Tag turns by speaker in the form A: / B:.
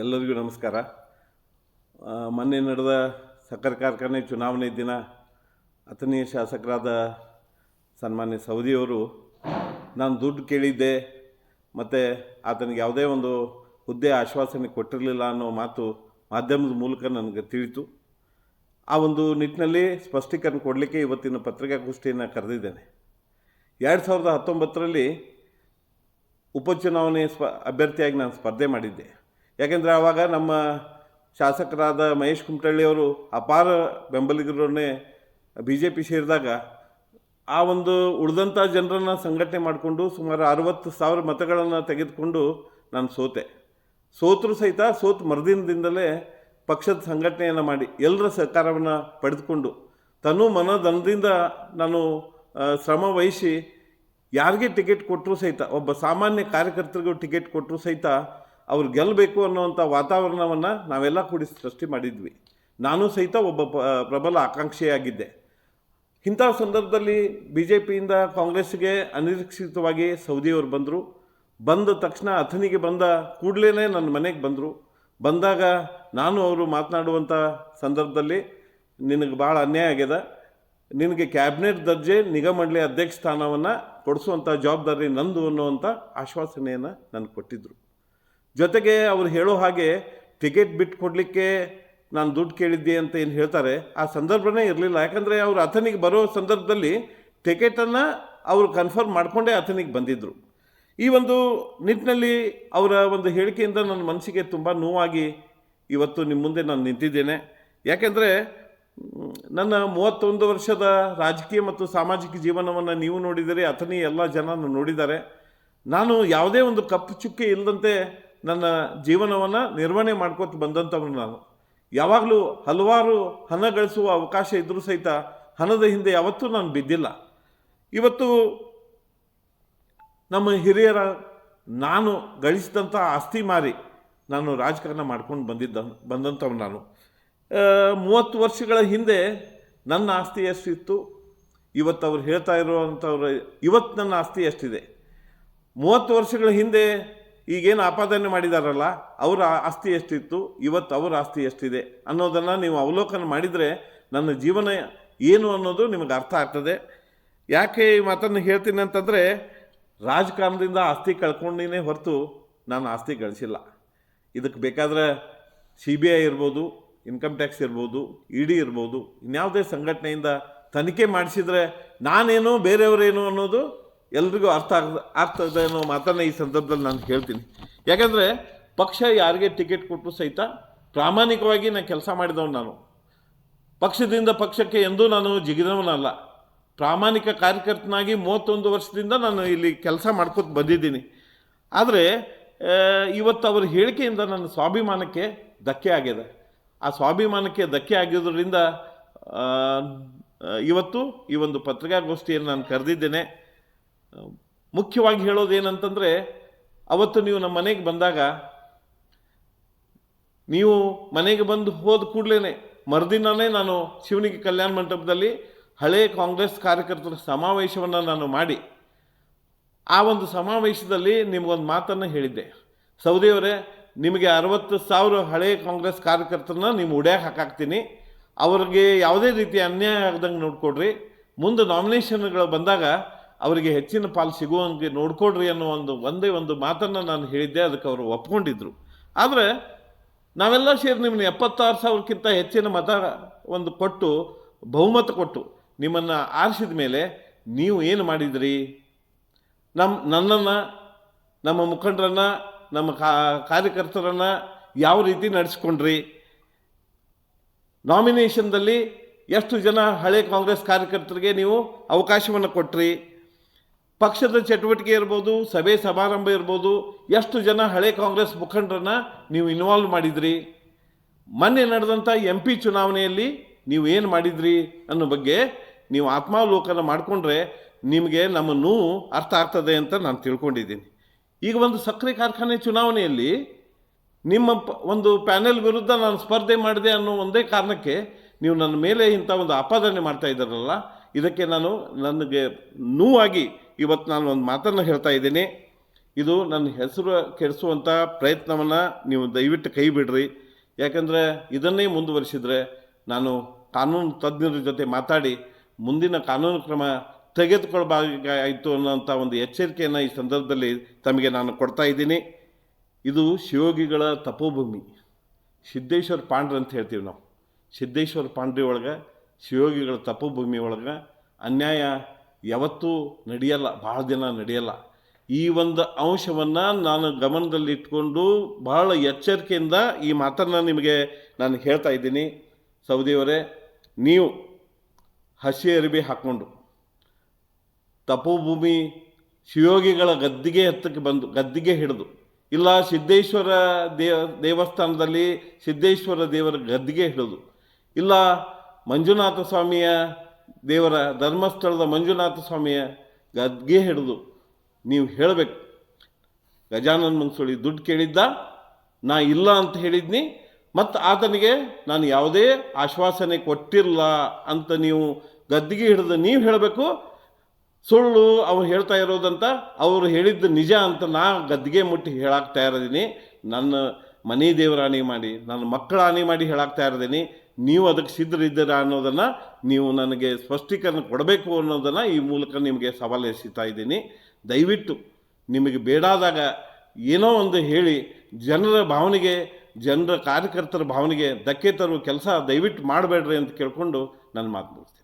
A: ಎಲ್ಲರಿಗೂ ನಮಸ್ಕಾರ. ಮೊನ್ನೆ ನಡೆದ ಸಕ್ಕರೆ ಕಾರ್ಖಾನೆ ಚುನಾವಣೆ ದಿನ ಅತನೀಯ ಶಾಸಕರಾದ ಸನ್ಮಾನ್ಯ ಸೌದಿಯವರು ನಾನು ದುಡ್ಡು ಕೇಳಿದ್ದೆ ಮತ್ತು ಆತನಿಗೆ ಯಾವುದೇ ಒಂದು ಹುದ್ದೆ ಆಶ್ವಾಸನೆ ಕೊಟ್ಟಿರಲಿಲ್ಲ ಅನ್ನೋ ಮಾತು ಮಾಧ್ಯಮದ ಮೂಲಕ ನನಗೆ ತಿಳಿತು. ಆ ಒಂದು ನಿಟ್ಟಿನಲ್ಲಿ ಸ್ಪಷ್ಟೀಕರಣ ಕೊಡಲಿಕ್ಕೆ ಇವತ್ತಿನ ಪತ್ರಿಕಾಗೋಷ್ಠಿಯನ್ನು ಕರೆದಿದ್ದೇನೆ. ಎರಡು ಸಾವಿರದ ಹತ್ತೊಂಬತ್ತರಲ್ಲಿ ಉಪಚುನಾವಣೆ ಸ್ಪ, ಅಭ್ಯರ್ಥಿಯಾಗಿ ನಾನು ಸ್ಪರ್ಧೆ ಮಾಡಿದ್ದೆ. ಯಾಕೆಂದರೆ ಆವಾಗ ನಮ್ಮ ಶಾಸಕರಾದ ಮಹೇಶ್ ಕುಮಟಳ್ಳಿಯವರು ಅಪಾರ ಬೆಂಬಲಿಗರನ್ನೇ ಬಿ ಜೆ ಪಿ ಸೇರಿದಾಗ ಆ ಒಂದು ಉಳಿದಂಥ ಜನರನ್ನು ಸಂಘಟನೆ ಮಾಡಿಕೊಂಡು ಸುಮಾರು ಅರವತ್ತು ಸಾವಿರ ಮತಗಳನ್ನು ತೆಗೆದುಕೊಂಡು ನಾನು ಸೋತೆ. ಸೋತರು ಸಹಿತ ಸೋತು ಮರುದಿನದಿಂದಲೇ ಪಕ್ಷದ ಸಂಘಟನೆಯನ್ನು ಮಾಡಿ ಎಲ್ಲರ ಸಹಕಾರವನ್ನು ಪಡೆದುಕೊಂಡು ತನು ಮನದನದಿಂದ ನಾನು ಶ್ರಮ ವಹಿಸಿ ಯಾರಿಗೆ ಟಿಕೆಟ್ ಕೊಟ್ಟರು ಸಹಿತ, ಒಬ್ಬ ಸಾಮಾನ್ಯ ಕಾರ್ಯಕರ್ತರಿಗೂ ಟಿಕೆಟ್ ಕೊಟ್ಟರು ಸಹಿತ ಅವ್ರು ಗೆಲ್ಲಬೇಕು ಅನ್ನೋವಂಥ ವಾತಾವರಣವನ್ನು ನಾವೆಲ್ಲ ಕೂಡಿ ಸೃಷ್ಟಿ ಮಾಡಿದ್ವಿ. ನಾನು ಸಹಿತ ಒಬ್ಬ ಪ್ರಬಲ ಆಕಾಂಕ್ಷಿಯಾಗಿದ್ದೆ. ಇಂಥ ಸಂದರ್ಭದಲ್ಲಿ ಬಿ ಜೆ ಪಿಯಿಂದ ಕಾಂಗ್ರೆಸ್ಗೆ ಅನಿರೀಕ್ಷಿತವಾಗಿ ಸೌದಿಯವರು ಬಂದರು. ಬಂದ ತಕ್ಷಣ ಅಥನಿಗೆ ಬಂದ ಕೂಡಲೇ ನನ್ನ ಮನೆಗೆ ಬಂದರು. ಬಂದಾಗ ನಾನು ಅವರು ಮಾತನಾಡುವಂಥ ಸಂದರ್ಭದಲ್ಲಿ ನಿನಗೆ ಭಾಳ ಅನ್ಯಾಯ ಆಗ್ಯದ. ನಿನಗೆ ಕ್ಯಾಬಿನೆಟ್ ದರ್ಜೆ, ನಿಗಮ ಮಂಡಳಿ ಅಧ್ಯಕ್ಷ ಸ್ಥಾನವನ್ನು ಕೊಡಿಸುವಂಥ ಜವಾಬ್ದಾರಿ ನಂದು ಅನ್ನುವಂಥ ಆಶ್ವಾಸನೆಯನ್ನು ನನಗೆ ಕೊಟ್ಟಿದ್ದರು ಜೊತೆಗೆ ಅವ್ರು ಹೇಳೋ ಹಾಗೆ ಟಿಕೆಟ್ ಬಿಟ್ಟು ಕೊಡಲಿಕ್ಕೆ ನಾನು ದುಡ್ಡು ಕೇಳಿದ್ದೆ ಅಂತ ಏನು ಹೇಳ್ತಾರೆ, ಆ ಸಂದರ್ಭನೇ ಇರಲಿಲ್ಲ. ಯಾಕಂದರೆ ಅವರು ಅಥನಿಗೆ ಬರೋ ಸಂದರ್ಭದಲ್ಲಿ ಟಿಕೆಟನ್ನು ಅವರು ಕನ್ಫರ್ಮ್ ಮಾಡಿಕೊಂಡೇ ಅಥನಿಗೆ ಬಂದಿದ್ದರು ಈ ಒಂದು ನಿಟ್ಟಿನಲ್ಲಿ ಅವರ ಒಂದು ಹೇಳಿಕೆಯಿಂದ ನನ್ನ ಮನಸ್ಸಿಗೆ ತುಂಬ ನೋವಾಗಿ ಇವತ್ತು ನಿಮ್ಮ ಮುಂದೆ ನಾನು ನಿಂತಿದ್ದೇನೆ. ಯಾಕೆಂದರೆ ನನ್ನ ಮೂವತ್ತೊಂದು ವರ್ಷದ ರಾಜಕೀಯ ಮತ್ತು ಸಾಮಾಜಿಕ ಜೀವನವನ್ನು ನೀವು ನೋಡಿದರೆ ಅಥನಿ ಎಲ್ಲ ಜನ ನೋಡಿದ್ದಾರೆ ನಾನು ಯಾವುದೇ ಒಂದು ಕಪ್ಪು ಚುಕ್ಕೆ ಇಲ್ಲದಂತೆ ನನ್ನ ಜೀವನವನ್ನು ನಿರ್ವಹಣೆ ಮಾಡ್ಕೊತ ಬಂದಂಥವನು ನಾನು. ಯಾವಾಗಲೂ ಹಲವಾರು ಹಣ ಗಳಿಸುವ ಅವಕಾಶ ಇದ್ದರೂ ಸಹಿತ ಹಣದ ಹಿಂದೆ ಯಾವತ್ತೂ ನಾನು ಬಿದ್ದಿಲ್ಲ. ಇವತ್ತು ನಮ್ಮ ಹಿರಿಯರ ನಾನು ಗಳಿಸಿದಂಥ ಆಸ್ತಿ ಮಾರಿ ನಾನು ರಾಜಕಾರಣ ಮಾಡ್ಕೊಂಡು ಬಂದಿದ್ದ, ಬಂದಂಥವ್ನು ನಾನು. ಮೂವತ್ತು ವರ್ಷಗಳ ಹಿಂದೆ ನನ್ನ ಆಸ್ತಿ ಎಷ್ಟಿತ್ತು? ಇವತ್ತು ಅವ್ರು ಹೇಳ್ತಾ ಇರುವಂಥವ್ರು, ಇವತ್ತು ನನ್ನ ಆಸ್ತಿ ಎಷ್ಟಿದೆ? ಮೂವತ್ತು ವರ್ಷಗಳ ಹಿಂದೆ ಈಗೇನು ಆಪಾದನೆ ಮಾಡಿದಾರಲ್ಲ, ಅವರ ಆಸ್ತಿ ಎಷ್ಟಿತ್ತು? ಇವತ್ತು ಅವರ ಆಸ್ತಿ ಎಷ್ಟಿದೆ? ಅನ್ನೋದನ್ನು ನೀವು ಅವಲೋಕನ ಮಾಡಿದರೆ ನನ್ನ ಜೀವನ ಏನು ಅನ್ನೋದು ನಿಮಗೆ ಅರ್ಥ ಆಗ್ತದೆ. ಯಾಕೆ ಈ ಮಾತನ್ನು ಹೇಳ್ತೀನಿ ಅಂತಂದರೆ, ರಾಜಕಾರಣದಿಂದ ಆಸ್ತಿ ಕಳ್ಕೊಂಡಿನೇ ಹೊರತು ನಾನು ಆಸ್ತಿ ಗಳಿಸಿಲ್ಲ. ಇದಕ್ಕೆ ಬೇಕಾದ್ರೆ ಸಿ ಬಿ ಐ ಇರ್ಬೋದು ಇನ್ಕಮ್ ಟ್ಯಾಕ್ಸ್ ಇರ್ಬೋದು, ಇ ಡಿ ಇರ್ಬೋದು, ಇನ್ಯಾವುದೇ ಸಂಘಟನೆಯಿಂದ ತನಿಖೆ ಮಾಡಿಸಿದರೆ ನಾನೇನು, ಬೇರೆಯವರೇನು ಅನ್ನೋದು ಎಲ್ರಿಗೂ ಅರ್ಥ ಆಗ, ಆಗ್ತದೆ ಅನ್ನೋ ಮಾತನ್ನು ಈ ಸಂದರ್ಭದಲ್ಲಿ ನಾನು ಹೇಳ್ತೀನಿ. ಯಾಕಂದರೆ ಪಕ್ಷ ಯಾರಿಗೆ ಟಿಕೆಟ್ ಕೊಟ್ಟರು ಸಹಿತ ಪ್ರಾಮಾಣಿಕವಾಗಿ ನಾನು ಕೆಲಸ ಮಾಡಿದವನು ನಾನು. ಪಕ್ಷದಿಂದ ಪಕ್ಷಕ್ಕೆ ಎಂದೂ ನಾನು ಜಿಗಿದವನಲ್ಲ. ಪ್ರಾಮಾಣಿಕ ಕಾರ್ಯಕರ್ತನಾಗಿ ಮೂವತ್ತೊಂದು ವರ್ಷದಿಂದ ನಾನು ಇಲ್ಲಿ ಕೆಲಸ ಮಾಡ್ಕೊತ ಬಂದಿದ್ದೀನಿ. ಆದರೆ ಇವತ್ತು ಅವರ ಹೇಳಿಕೆಯಿಂದ ನನ್ನ ಸ್ವಾಭಿಮಾನಕ್ಕೆ ಧಕ್ಕೆ ಆಗಿದೆ. ಆ ಸ್ವಾಭಿಮಾನಕ್ಕೆ ಧಕ್ಕೆ ಆಗಿರೋದ್ರಿಂದ ಇವತ್ತು ಈ ಒಂದು ಪತ್ರಿಕಾಗೋಷ್ಠಿಯನ್ನು ನಾನು ಕರೆದಿದ್ದೇನೆ. ಮುಖ್ಯವಾಗಿ ಹೇಳೋದೇನಂತಂದರೆ, ಅವತ್ತು ನೀವು ನಮ್ಮ ಮನೆಗೆ ಬಂದಾಗ, ನೀವು ಮನೆಗೆ ಬಂದು ಹೋದ ಕೂಡಲೇ ಮರುದಿನನೇ ನಾನು ಶಿವನಿಗೆ ಕಲ್ಯಾಣ ಮಂಟಪದಲ್ಲಿ ಹಳೆ ಕಾಂಗ್ರೆಸ್ ಕಾರ್ಯಕರ್ತರ ಸಮಾವೇಶವನ್ನು ನಾನು ಮಾಡಿ, ಆ ಒಂದು ಸಮಾವೇಶದಲ್ಲಿ ನಿಮಗೊಂದು ಮಾತನ್ನು ಹೇಳಿದ್ದೆ. ಸೌದಿಯವರೇ ನಿಮಗೆ ಅರವತ್ತು ಸಾವಿರ ಹಳೆ ಕಾಂಗ್ರೆಸ್ ಕಾರ್ಯಕರ್ತರನ್ನ ನೀವು ಉಡ್ಯಾಕೆ ಹಾಕಾಕ್ತೀನಿ. ಅವ್ರಿಗೆ ಯಾವುದೇ ರೀತಿ ಅನ್ಯಾಯ ಆಗ್ದಂಗೆ ನೋಡ್ಕೊಡ್ರಿ. ಮುಂದೆ ನಾಮಿನೇಷನ್ಗಳು ಬಂದಾಗ ಅವರಿಗೆ ಹೆಚ್ಚಿನ ಪಾಲು ಸಿಗುವಂಗೆ ನೋಡ್ಕೊಡ್ರಿ ಅನ್ನೋ ಒಂದು ಒಂದೇ ಒಂದು ಮಾತನ್ನು ನಾನು ಹೇಳಿದ್ದೆ, ಅದಕ್ಕೆ ಅವರು ಒಪ್ಕೊಂಡಿದ್ರು. ಆದರೆ ನಾವೆಲ್ಲ ಸೇರಿ ನಿಮ್ಮನ್ನ ಎಪ್ಪತ್ತಾರು ಸಾವಿರಕ್ಕಿಂತ ಹೆಚ್ಚಿನ ಮತ ಒಂದು ಕೊಟ್ಟು, ಬಹುಮತ ಕೊಟ್ಟು ನಿಮ್ಮನ್ನು ಆರಿಸಿದ ಮೇಲೆ ನೀವು ಏನು ಮಾಡಿದ್ರಿ? ನಮ್ಮ ನನ್ನನ್ನು, ನಮ್ಮ ಮುಖಂಡರನ್ನು ನಮ್ಮ ಕಾರ್ಯಕರ್ತರನ್ನು ಯಾವ ರೀತಿ ನಡೆಸ್ಕೊಂಡ್ರಿ? ನಾಮಿನೇಷನ್ದಲ್ಲಿ ಎಷ್ಟು ಜನ ಹಳೆ ಕಾಂಗ್ರೆಸ್ ಕಾರ್ಯಕರ್ತರಿಗೆ ನೀವು ಅವಕಾಶವನ್ನು ಕೊಟ್ಟ್ರಿ ಪಕ್ಷದ ಚಟುವಟಿಕೆ ಇರ್ಬೋದು, ಸಭೆ ಸಮಾರಂಭ ಇರ್ಬೋದು, ಎಷ್ಟು ಜನ ಹಳೆ ಕಾಂಗ್ರೆಸ್ ಮುಖಂಡರನ್ನ ನೀವು ಇನ್ವಾಲ್ವ್ ಮಾಡಿದ್ರಿ? ಮೊನ್ನೆ ನಡೆದಂಥ ಎಂ ಪಿ ಚುನಾವಣೆಯಲ್ಲಿ ನೀವು ಏನು ಮಾಡಿದ್ರಿ ಅನ್ನೋ ಬಗ್ಗೆ ನೀವು ಆತ್ಮಾವಲೋಕನ ಮಾಡಿಕೊಂಡ್ರೆ ನಿಮಗೆ ನಮ್ಮ ನೋವು ಅರ್ಥ ಆಗ್ತದೆ ಅಂತ ನಾನು ತಿಳ್ಕೊಂಡಿದ್ದೀನಿ. ಈಗ ಒಂದು ಸಕ್ಕರೆ ಕಾರ್ಖಾನೆ ಚುನಾವಣೆಯಲ್ಲಿ ನಿಮ್ಮ ಒಂದು ಪ್ಯಾನೆಲ್ ವಿರುದ್ಧ ನಾನು ಸ್ಪರ್ಧೆ ಮಾಡಿದೆ ಅನ್ನೋ ಒಂದೇ ಕಾರಣಕ್ಕೆ ನೀವು ನನ್ನ ಮೇಲೆ ಇಂಥ ಒಂದು ಆಪಾದನೆ ಮಾಡ್ತಾ ಇದ್ದಾರಲ್ಲ, ಇದಕ್ಕೆ ನಾನು ನನಗೆ ನೋವಾಗಿ ಇವತ್ತು ನಾನು ಒಂದು ಮಾತನ್ನು ಹೇಳ್ತಾ ಇದ್ದೀನಿ. ಇದು ನನ್ನ ಹೆಸರು ಕೆಡಿಸುವಂಥ ಪ್ರಯತ್ನವನ್ನು ನೀವು ದಯವಿಟ್ಟು ಕೈ ಬಿಡ್ರಿ. ಯಾಕಂದರೆ ಇದನ್ನೇ ಮುಂದುವರಿಸಿದರೆ ನಾನು ಕಾನೂನು ತಜ್ಞರ ಜೊತೆ ಮಾತಾಡಿ ಮುಂದಿನ ಕಾನೂನು ಕ್ರಮ ತೆಗೆದುಕೊಳ್ಬೇಕಾಯಿತು ಅನ್ನೋಂಥ ಒಂದು ಎಚ್ಚರಿಕೆಯನ್ನು ಈ ಸಂದರ್ಭದಲ್ಲಿ ತಮಗೆ ನಾನು ಕೊಡ್ತಾ ಇದ್ದೀನಿ. ಇದು ಶಿವೋಗಿಗಳ ತಪೋಭೂಮಿ. ಸಿದ್ದೇಶ್ವರ ಪಾಂಡ್ರ ಅಂತ ಹೇಳ್ತೀವಿ ನಾವು. ಸಿದ್ದೇಶ್ವರ ಪಾಂಡ್ರಿ ಒಳಗೆ, ಶಿವೋಗಿಗಳ ತಪೋಭೂಮಿ ಒಳಗೆ ಅನ್ಯಾಯ ಯಾವತ್ತೂ ನಡೆಯಲ್ಲ ಭಾಳ ದಿನ ನಡೆಯಲ್ಲ. ಈ ಒಂದು ಅಂಶವನ್ನು ನಾನು ಗಮನದಲ್ಲಿಟ್ಕೊಂಡು ಬಹಳ ಎಚ್ಚರಿಕೆಯಿಂದ ಈ ಮಾತನ್ನು ನಿಮಗೆ ನಾನು ಹೇಳ್ತಾ ಇದ್ದೀನಿ. ಸೌದಿಯವರೇ, ನೀವು ಹಸಿ ಅರಿವಿ ಹಾಕ್ಕೊಂಡು ತಪೋಭೂಮಿ ಶಿವಯೋಗಿಗಳ ಗದ್ದಿಗೆ ಹತ್ತಕ್ಕೆ ಬಂದು, ಗದ್ದಿಗೆ ಹಿಡಿದು. ಇಲ್ಲ, ಸಿದ್ದೇಶ್ವರ ದೇವ ದೇವಸ್ಥಾನದಲ್ಲಿ ಸಿದ್ದೇಶ್ವರ ದೇವರ ಗದ್ದಿಗೆ ಹಿಡಿದು. ಇಲ್ಲ, ಮಂಜುನಾಥ ಸ್ವಾಮಿಯ ದೇವರ ಧರ್ಮಸ್ಥಳದ ಮಂಜುನಾಥ ಸ್ವಾಮಿಯ ಗದ್ಗೆ ಹಿಡಿದು. ನೀವು ಹೇಳಬೇಕು, ಗಜಾನನ ಮಂಗಸೂಳಿ ದುಡ್ಡು ಕೇಳಿದ್ದ, ನಾ ಇಲ್ಲ ಅಂತ ಹೇಳಿದ್ನಿ, ಮತ್ತು ಆತನಿಗೆ ನಾನು ಯಾವುದೇ ಆಶ್ವಾಸನೆ ಕೊಟ್ಟಿಲ್ಲ ಅಂತ ನೀವು ಗದ್ದಿಗೆ ಹಿಡಿದು ನೀವು ಹೇಳಬೇಕು ಸುಳ್ಳು ಅವ್ರು ಹೇಳ್ತಾ ಇರೋದಂತ ಅವರು ಹೇಳಿದ್ದು ನಿಜ ಅಂತ ನಾ ಗದ್ದಿಗೆ ಮುಟ್ಟಿ ಹೇಳಕ್ಕೆ ತಯಾರಿದ್ದೀನಿ ನನ್ನ ಮನೆ ದೇವರ ಹಾನಿ ಮಾಡಿ, ನನ್ನ ಮಕ್ಕಳ ಹಾನಿ ಮಾಡಿ ಹೇಳಕ್ಕೆ ತಯಾರಿದ್ದೀನಿ ನೀವು ಅದಕ್ಕೆ ಸಿದ್ಧರಿದ್ದೀರಾ ಅನ್ನೋದನ್ನು ನೀವು ನನಗೆ ಸ್ಪಷ್ಟೀಕರಣ ಕೊಡಬೇಕು ಅನ್ನೋದನ್ನು ಈ ಮೂಲಕ ನಿಮಗೆ ಸವಾಲು ಎಸಿತಾ ಇದ್ದೀನಿ. ದಯವಿಟ್ಟು ನಿಮಗೆ ಬೇಡಾದಾಗ ಏನೋ ಒಂದು ಹೇಳಿ ಜನರ ಭಾವನೆಗೆ, ಜನರ ಕಾರ್ಯಕರ್ತರ ಭಾವನೆಗೆ ಧಕ್ಕೆ ತರುವ ಕೆಲಸ ದಯವಿಟ್ಟು ಮಾಡಬೇಡ್ರಿ ಅಂತ ಕೇಳಿಕೊಂಡು ನನ್ನ ಮಾತು ಮುಗಿಸ್ತೀನಿ.